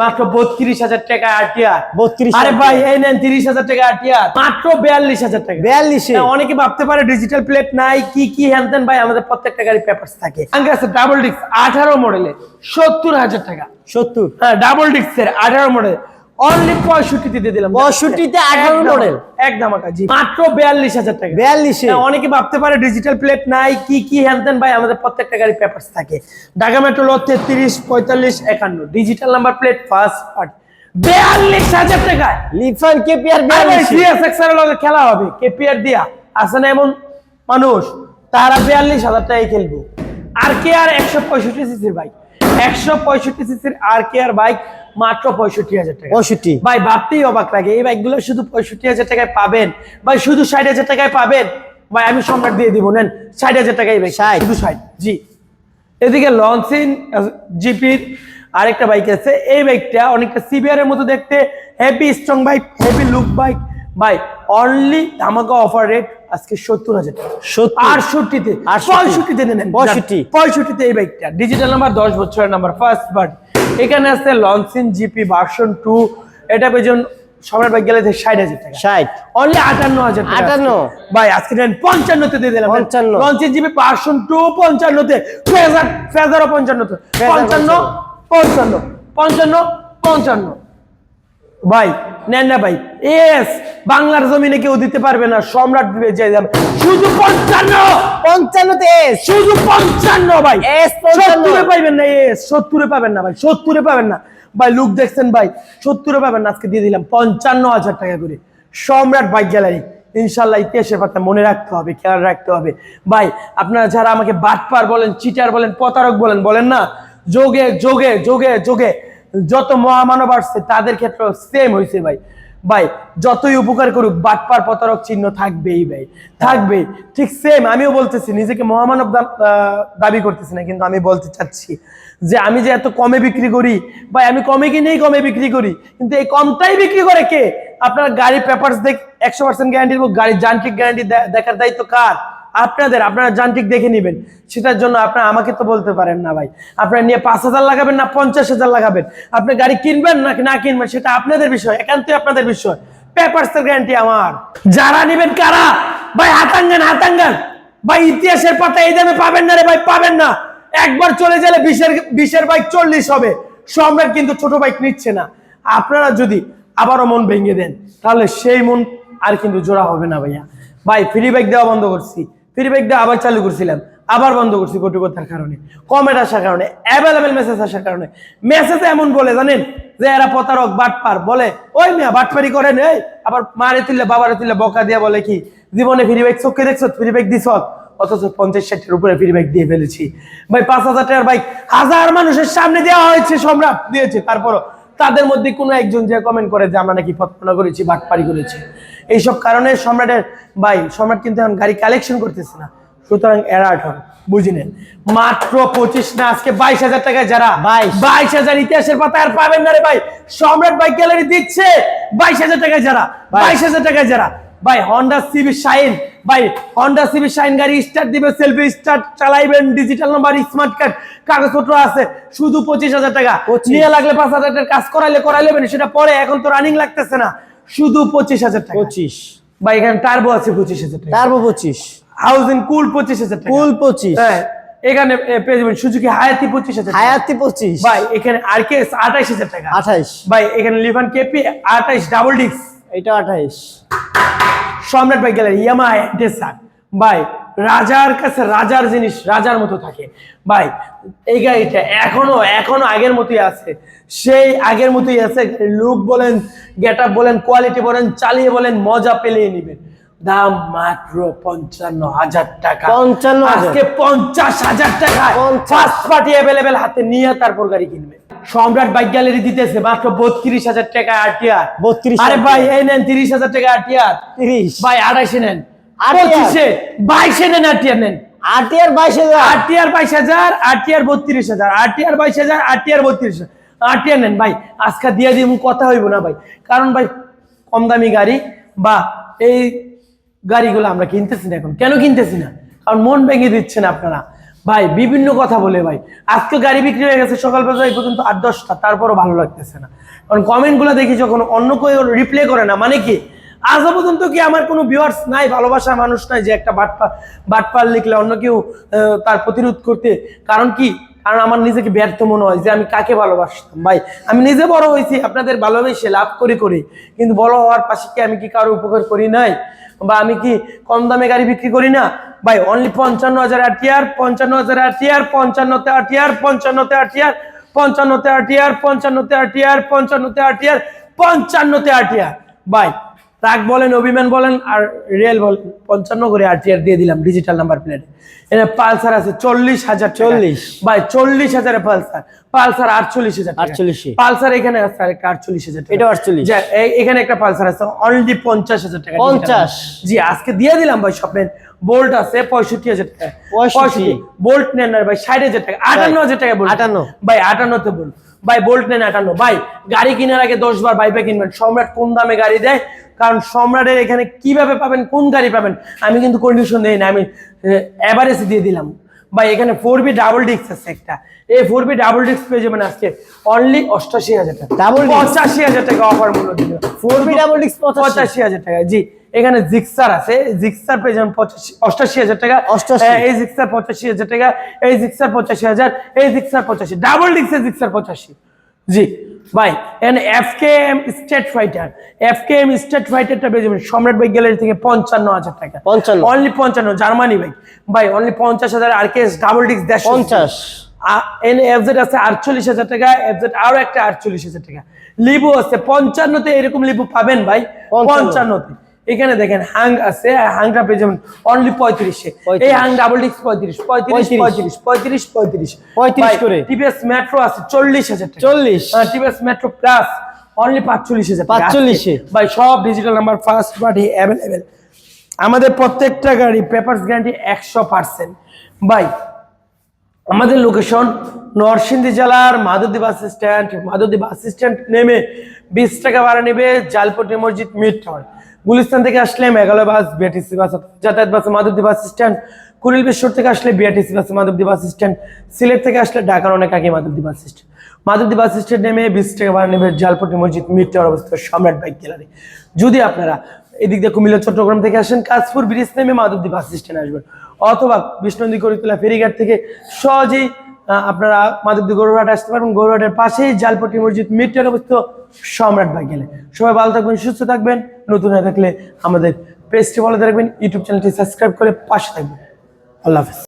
মাত্র বত্রিশ হাজার টাকা আরটিআর 32,000 আরে ভাই এই নেন তিরিশ হাজার টাকা আরটিআর মাত্র বিয়াল্লিশ হাজার টাকা। বিয়াল্লিশে? অনেকে ভাবতে পারে ডিজিটাল প্লেট নাই কি কি হ্যান ভাই আমাদের প্রত্যেকটা গাড়ি পেপার থাকে। আছে ডাবল ডিস্ক আঠারো মডেলে সত্তর হাজার টাকা। সত্তর? হ্যাঁ ডাবল ডিস্কের আঠারো মডেল অনলি পঁয়ষট্টিতে দিয়ে দিলাম। 65 তে 18 একদম- model? একদম জি। মাত্র বিয়াল্লিশ হাজার টাকা। বিয়াল্লিশে। হ্যাঁ, অনেকে ভাবতে পারে ডিজিটাল প্লেট নাই কি কি হ্যান ত্যান ভাই আমাদের প্রত্যেকটা গাড়ি পেপারস থাকে। ঢাকা মেট্রো লো তেত্রিশ পঁয়তাল্লিশ একান্ন। Digital number plate first part বিয়াল্লিশ হাজার টাকায়। লিফান কেপিআর বিয়াল্লিশে। সিএসএক্স এর লগে খেলা হবে। কেপিআর দিয়া। আছে না এমন মানুষ? তারা বিয়াল্লিশ হাজার টাকায় খেলব। আর কে আর একশো পঁয়ষট্টি সিসির বাইক একশো পঁয়ষট্টি সিসির আর কে আর বাইক মাত্র পঁয়ষট্টি হাজার টাকা। পঁয়ষট্টি। ভাই ভাবতেই অবাক লাগে এই বাইকগুলো শুধু পঁয়ষট্টি হাজার টাকায় পাবেন? ভাই শুধু ষাট হাজার টাকায় পাবেন? ভাই আমি সম্রাট দিয়ে দিব নেন ষাট হাজার টাকায় ভাই 60 শুধু ষাট জি। এদিকে লঞ্চিন জিপির আরেকটা বাইক আছে। এই বাইকটা অনেকটা সিবিআর এর মতো দেখতে heavy strong bike heavy look bike ভাই অনলি ধামাকা অফার রেট আজকে সত্তর হাজার টাকা। আটষট্টিতে 68 পঁয়ষট্টিতে নেন পঁয়ষট্টি। পঁয়ষট্টিতে এই বাইকটা। ডিজিটাল নাম্বার দশ বছরের নাম্বার ফার্স্ট বার্ড এখানে আছে লঞ্চিন জিপি ভার্সন টু। এটা পেজন সম্রাট গেলে ষাট হাজার টাকা। ষাট। অনলি আটান্ন হাজার আটান্ন। 58 আজকে। ভাই আজকে নেন পঞ্চান্নতে দিয়ে দিলাম। 55 লঞ্চের জিবি পার্সন টু পঞ্চান্নতে। ফেজার ফেজারও পঞ্চান্নতে। পঞ্চান্ন। পঞ্চান্ন পঞ্চান্ন পঞ্চান্ন। ভাই নেন না ভাই। এস বাংলার জমিনে কেউ দিতে পারবে না সম্রাট শুধু পঞ্চান্ন। পঞ্চান্নতে এস শুধু পঞ্চান্ন ভাই। এস সত্তরে পাইবেন না এস সত্তরে পাবেন না ভাই সত্তরে পাবেন না। ভাই লুক দেখছেন ভাই সত্তরে পাবেন না আজকে দিয়ে দিলাম পঞ্চান্ন হাজার টাকা করে। সম্রাট বাইক গ্যালারি ইনশাল্লাহ ইতিহাসের কথা মনে রাখতে হবে খেয়াল রাখতে হবে। ভাই আপনারা যারা আমাকে বাটপার বলেন চিটার বলেন প্রতারক বলেন বলেন না? যোগে যোগে যোগে যোগে। যত মহামানব আসছে, তাদের ক্ষেত্রে সেম হয়েছে ভাই। ভাই, যতই উপকার করুক, বাটপার প্রতারক চিহ্ন থাকবেই ভাই থাকবেই ঠিক সেম আমিও বলতেছি, নিজেকে মহামানব দাবি করতেছি না, কিন্তু আমি বলতে চাচ্ছি যে আমি যে এত কমে বিক্রি করি, ভাই, আমি কমে কিনেই কমে বিক্রি করি, কিন্তু এই কমটাই বিক্রি করে কে? আপনার গাড়ি পেপারস দেখ, একশো পার্সেন্ট গ্যারান্টি গাড়ির যান্ত্রিক গ্যারান্টি দেখার দায়িত্ব কার? আপনাদের, আপনারা যান্ত্রিক দেখে নেবেন। সেটার জন্য আপনারা আমাকে তো বলতে পারেন না ভাই। আপনারা নিয়ে পাঁচ হাজার লাগাবেন না, পঞ্চাশ হাজার লাগাবেন। আপনি গাড়ি কিনবেন নাকি না কিনবেন, সেটা আপনাদের বিষয়, একান্তই আপনাদের বিষয়। পেপারস এর গ্যারান্টি আমার। যারা নেবেন কারা? ভাই, হাতাঙ্গান হাতাঙ্গান। ভাই, ইতিহাসের পাতা এই দামে পাবেন না রে ভাই, পাবেন না। একবার চলে গেলে বিশের বিশের বাইক চল্লিশ হবে। সম্রাট কিন্তু ছোট বাইক নিচ্ছে না। আপনারা যদি আবারও মন ভেঙে দেন, তাহলে সেই মন আর কিন্তু জোড়া হবে না ভাইয়া। ভাই ফ্রি বাইক দেওয়া বন্ধ করছি। ফ্রি বাইক দেওয়া আবার চালু করছিলাম, আবার বন্ধ করছি কটুকতার কারণে, কমেন্ট আসার কারণে অ্যাভেলেবেল মেসেজ আসার কারণে। মেসেজ এমন বলে, জানেন? যে এরা প্রতারক, বাটপার, বলে, ওই মিয়া বাটপারি করেন এই, আবার মারে তুললে, বাবারে তুললে বকা দিয়া বলে কি, জীবনে ফ্রি বাইক চোখে দেখছ ফ্রি বাইক দিছ? অথচ পঞ্চাশ ষাটের উপরে ফ্রি বাইক দিয়ে ফেলেছি। ভাই, পাঁচ হাজার টাকার বাইক হাজার মানুষের সামনে দেওয়া হয়েছে, সম্রাট, দিয়েছে, তারপরও তাদের মধ্যে কোনো একজন যে কমেন্ট করে যে আমরা নাকি পথপনা করেছি বাটপারি করেছি। এইসব কারণে সম্রাটের ভাই সম্রাট কিন্তু এখন গাড়ি কালেকশন করতেছে না। সুতরাং অ্যালার্ট হন বুঝি নেন। মাত্র পঁচিশ না আজকে বাইশ হাজার টাকায় যারা ভাই বাইশ হাজার ইতিহাসের পাতা আর পাবেন না রে ভাই। সম্রাট ভাই গ্যালারি দিচ্ছে বাইশ হাজার টাকায় যারা বাইশ হাজার টাকায় যারা। ভাই হন্ডা সিবি শাইন ভাই হন্ডা সিবি শাইন গাড়ি স্টার্ট দিবে সেলফি স্টার্ট চালাইবেন ডিজিটাল নাম্বার স্মার্ট কার্ড কাগজপত্র আছে শুধু পঁচিশ হাজার টাকা। 25 নিয়ে লাগলে পাঁচ হাজার টাকার কাজ করাইলে করাই নেবেন সেটা পরে এখন তো রানিং লাগতেছে না শুধু পঁচিশ হাজার টাকা। পঁচিশ। ভাই এখানে টার্বো আছে পঁচিশ হাজার টাকা। টার্বো পঁচিশ। হাউজিং কুল পঁচিশ হাজার টাকা। ফুল পঁচিশ। হ্যাঁ এখানে পেয়ে যাবেন সুজুকি হায়াতি পঁচিশ হাজার। হায়াতি পঁচিশ। ভাই এখানে আর কে আঠাইশ হাজার টাকা। আঠাইশ। ভাই এখানে লিভান কেপি আঠাইশ ডাবল ডিস্ক এটা আঠাইশ। সম্রাট ভাই গেলেন ইয়ামা ডেসার ভাই রাজার কাছে রাজার জিনিস রাজার মতো থাকে। ভাই এই গাড়িটা এখনও এখনও আগের মতোই আছে। সেই আগের মতোই আছে লুক বলেন গেট বলেন কোয়ালিটি বলেন চালিয়ে বলেন মজা পেলিয়ে নিবেন। দাম মাত্র পঞ্চান্ন হাজার টাকা। 55,000 আজকে পঞ্চাশ হাজার টাকা 50 ফার্স্ট পার্টি অ্যাভেলেবেল হাতে নিয়ে তারপর গাড়ি কিনবে সম্রাট বাইক গ্যালারি দিতেছে মাত্র বত্রিশ হাজার টাকা আরটিআর বত্রিশ আরে ভাই এই নেন তিরিশ হাজার টাকা আরটিআর তিরিশ। ভাই আড়াইশে নেন। পঁচিশে বাইশে নেন আরটিআর নেন। আটিয়ার বাইশ হাজার? আরটিআর বাইশ হাজার আরটিআর বত্রিশ হাজার আরটিআর বাইশ হাজার আরটিআর বত্রিশ হাজার। আরটিআর নেন ভাই আজকে দিয়ে দিব কথা হইব না ভাই। কারণ ভাই কম দামি গাড়ি বা এই গাড়িগুলো আমরা কিনতেছি না এখন। কেন কিনতেছি না? কারণ মন ভেঙে দিচ্ছেন আপনারা। ভাই, বিভিন্ন কথা বলে ভাই। আজকে গাড়ি বিক্রি হয়ে গেছে সকাল বেলা এই পর্যন্ত আট দশটা, তারপরও ভালো লাগতেছে না। কারণ কমেন্টগুলো দেখি যখন অন্য কেউ রিপ্লাই করে না মানে কি? আজ পর্যন্ত কি আমার কোনো ভিউয়ার্স নাই, ভালোবাসার মানুষ নাই যে একটা বাটপা বাটপাল লিখলে অন্য কেউ তার প্রতিরোধ করতে? কারণ কি? কারণ আমার নিজেকে ব্যর্থ মনে হয় যে আমি কাকে ভালোবাসতাম? ভাই, আমি নিজে বড় হয়েছি, আপনাদের ভালোবেসে লাভ করে করে, কিন্তু বড় হওয়ার পাশে কি আমি কি কারও উপকার করি নাই? বা আমি কি কম দামে গাড়ি বিক্রি করি না? ভাই অনলি পঞ্চান্ন হাজার আটিয়ার পঞ্চান্ন হাজার আটিয়ার পঞ্চান্নতে আটিয়ার পঞ্চান্নতে আটিয়ার পঞ্চান্নতে আটিয়ার পঞ্চান্নতে আটিয়ার পঞ্চান্নতে আটিয়ার পঞ্চান্নতে আটিয়ার ভাই ট্রাক বলেন অভিমান বলেন আর রেল বলেন পঞ্চান্ন করে আরটিআর দিয়ে দিলাম ডিজিটাল নাম্বার প্লেটে এখানে পালসার আছে চল্লিশ হাজার চল্লিশ। 40 ভাই চল্লিশ হাজারে পালসার। পালসার আটচল্লিশ হাজার আটচল্লিশ। পালসার এখানে আছে আরেকটা আটচল্লিশ হাজার এটা এটাও 48 যা, এ- এখানে একটা পালসার আছে অনলি পঞ্চাশ হাজার টাকা। 50 জি আজকে দিয়ে দিলাম ভাই স্বপ্নের বোল্ট আছে পঁয়ষট্টি হাজার টাকা। 65 বোল্ট নেন ভাই ষাট হাজার টাকা। আটান্ন হাজার টাকা 58 ভাই আটান্নতে বলুন ভাই বোল্ট নেন আটান্ন ভাই গাড়ি কেনার আগে দশ বার বাইপে কিনবেন। সম্রাট কোন দামে গাড়ি দেয়? কারণ সম্রাটের এখানে কীভাবে পাবেন কোন গাড়ি পাবেন আমি কিন্তু কন্ডিশন দিই না। আমি অ্যাভারেজ দিয়ে দিলাম। ভাই এখানে ফোর বি ডাবল ডিস্ক আছে একটা। এই ফোর বি ডাবল ডিস্ক পেয়ে যাবেন আজকে অনলি অষ্টাশি হাজার টাকা। Disc? পঁচাশি হাজার টাকা অফার মূল্য দিল ফোর বি ডাবল ডিস্ক পঁচাশি হাজার টাকা জি। এখানে জিক্সার আছে। জিক্সার পেয়ে যাবেন পঁচাশি অষ্টাশি হাজার টাকা। 88 এই জিক্সার পঁচাশি হাজার টাকা। এই জিক্সার পঁচাশি হাজার এই জিক্সার পঁচাশি। ডাবল ডিক্সের জিক্সার পঁচাশি। জি ভাই এখানে F K M state fighter F K M state ফাইটারটা পেয়ে যাবেন সম্রাট বাইক গ্যালারি থেকে পঞ্চান্ন হাজার টাকা। 55 অনলি পঞ্চান্ন জার্মানি বাইক ভাই অনলি পঞ্চাশ হাজার আর কে ডাবল ডিক্স দেড়শো। পঞ্চাশ। এনে এফজেড আছে আটচল্লিশ হাজার টাকা এফজেড আরও একটা আটচল্লিশ হাজার টাকা। লিবু আছে পঞ্চান্নতে এরকম লিবু পাবেন ভাই। পঞ্চান্ন। পঞ্চান্নতে। এখানে দেখেন হাং আছে হাংটা পেয়ে যাবেন অনলি পঁয়ত্রিশে। এই হাং ডাবল ডিস্ক পঁয়ত্রিশ পঁয়ত্রিশ পঁয়ত্রিশ। পঁয়ত্রিশ পঁয়ত্রিশ পঁয়ত্রিশ করে। টিপিএস মেট্রো আছে চল্লিশ হাজার চল্লিশ টিপিএস মেট্রো প্লাস অনলি পাঁচচল্লিশ হাজার টাকা। 45 এ। ভাই সব digital number first party available আমাদের প্রত্যেকটা গাড়ি পেপারস গ্যারান্টি একশো পার্সেন্ট ভাই আমাদের লোকেশন নরসিংদী জেলার Madhabdi bus stand Madhabdi bus stand নেমে বিশ টাকা ভাড়া নেবে জালপট্টি মসজিদ মিড টাওয়ার গুলিস্তান থেকে আসলে মেঘালয় বাস বিআরটিসি বাস, যাতায়াত বাসে মাধবদী বাস স্ট্যান্ড, কুড়িল বিশ্বর থেকে আসলে বিআরটিসি বাসে মাধবদী বাস স্ট্যান্ড, সিলেট থেকে আসলে ঢাকার অনেক আগে Madhabdi bus stand. Madhabdi bus stand নেমে বিশ টাকা ভাড়া নেবে জালপট্টি মসজিদ মিড টাওয়ার অবস্থিত সম্রাট বাইক গ্যালারি। যদি আপনারা এদিক দিয়ে কুমিল্লা, চট্টগ্রাম থেকে আসেন কাশপুর ব্রিজ নেমে মাধবদী বাস স্ট্যান্ড আসবেন। অথবা বিষ্ণুন্দী, করিতলা, ফেরিঘাট থেকে সহজেই আপনারা মাধবদী গরুহাট আসতে পারবেন। গরুহাটের পাশেই জালপটি মসজিদ মিটটার অবস্থিত সম্রাট ভাই গেলে সবাই ভালো থাকবেন, সুস্থ থাকবেন। নতুন হয়ে থাকলে আমাদের পেজটি ভালো থাকবেন ইউটিউব চ্যানেলটি সাবস্ক্রাইব করে পাশে থাকবেন। আল্লাহ হাফেজ।